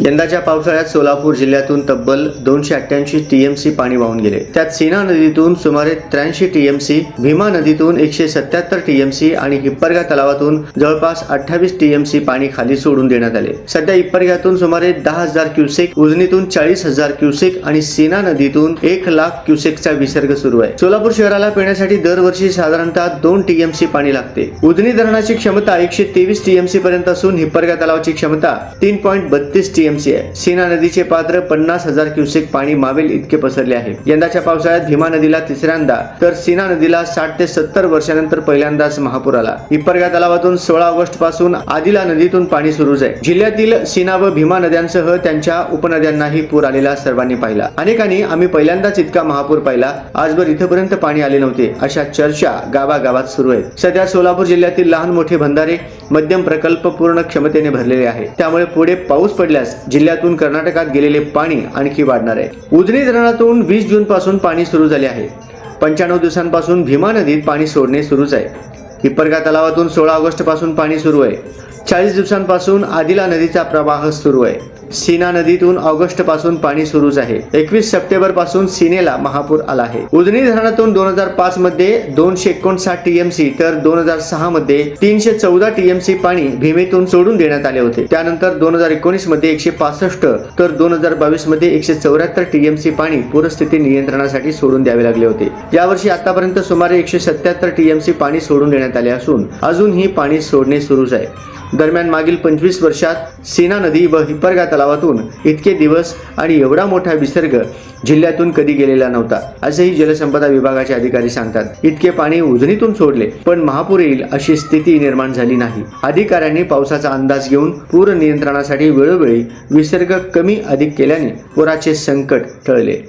यंदाच्या पावसाळ्यात सोलापूर जिल्ह्यातून तब्बल दोनशे अठ्ठ्याऐंशी टीएमसी पाणी वाहून गेले. त्यात सीना नदीतून सुमारे त्र्याऐंशी टीएमसी भीमा नदीतून एकशे सत्याहत्तर टीएमसी आणि हिप्परगा तलावातून जवळपास अठ्ठावीस टीएमसी पाणी खाली सोडून देण्यात आले. सध्या हिप्परग्यातून सुमारे दहा हजार क्युसेक उजनीतून चाळीस हजार क्युसेक आणि सीना नदीतून एक लाख क्युसेकचा विसर्ग सुरू आहे. सोलापूर शहराला पिण्यासाठी दरवर्षी साधारणतः दोन टीएमसी पाणी लागते. उजनी धरणाची क्षमता एकशे तेवीस टीएमसी पर्यंत असून हिप्परगा तलावाची क्षमता तीन पॉईंट बत्तीस टीएमसी आहे. सीना नदीचे पात्र पन्नास हजार क्युसेक पाणी मावेल इतके पसरले आहे. यंदाच्या पावसाळ्यात भीमा नदीला तिसऱ्यांदा तर सीना नदीला साठ ते सत्तर वर्षानंतर पहिल्यांदाच महापूर आला. हिप्परगा तलावातून सोळा ऑगस्टपासून आदिला नदीतून पाणी सुरूच आहे. जिल्ह्यातील सीना व भीमा नद्यांसह त्यांच्या उपनद्यांनाही पूर आलेला सर्वांनी पाहिला. अनेकांनी आम्ही पहिल्यांदाच इतका महापूर पाहिला. आजवर इथपर्यंत पाणी आले नव्हते अशा चर्चा गावागावात सुरू आहेत. सध्या सोलापूर जिल्ह्यातील लहान मोठे बंधारे मध्यम प्रकल्प पूर्ण क्षमतेने भरलेले आहे. त्यामुळे पुढे पाऊस पडल्यास जिल्ह्यातून कर्नाटकात गेलेले पाणी आणखी वाढणार. आहे उजनी धरणातून वीस जून पासून पाणी सुरू झाले आहे. पंच्याण्णव दिवसांपासून भीमा नदीत पाणी सोडणे सुरूच आहे. हिपरगा तलावातून सोळा ऑगस्टपासून पाणी सुरू आहे. चाळीस दिवसांपासून आदिला नदीचा प्रवाह सुरू आहे. सीना नदीतून ऑगस्टपासून पाणी सुरूच आहे. एकवीस सप्टेंबरपासून सीनेला महापूर आला आहे. उजनी धरणातून दोन हजार पाच मध्ये दोनशे एकोणसाठ टीएमसी तर दोन हजार सहा मध्ये तीनशे चौदा टीएमसी पाणी भीमेतून सोडून देण्यात आले होते. त्यानंतर दोन हजार एकोणीसमध्ये एकशे पासष्ट तर दोन हजार बावीसमध्ये एकशे चौऱ्याहत्तर टीएमसी पाणी पूरस्थिती नियंत्रणासाठी सोडून द्यावे लागले होते. यावर्षी आतापर्यंत सुमारे एकशे सत्याहत्तर टीएमसी पाणी सोडून देण्यात करण्यात आले असून अजूनही पाणी सोडणे सुरूच आहे. दरम्यान मागील पंचवीस वर्षात सेना नदी व हिपरगा तलावातून इतके दिवस आणि एवढा मोठा विसर्ग जिल्ह्यातून कधी गेलेला नव्हता असेही जलसंपदा विभागाचे अधिकारी सांगतात. इतके पाणी उजनीतून सोडले पण महापूर येईल अशी स्थिती निर्माण झाली नाही. अधिकाऱ्यांनी पावसाचा अंदाज घेऊन पूर नियंत्रणासाठी वेळोवेळी विसर्ग कमी अधिक केल्याने पुराचे संकट टळले.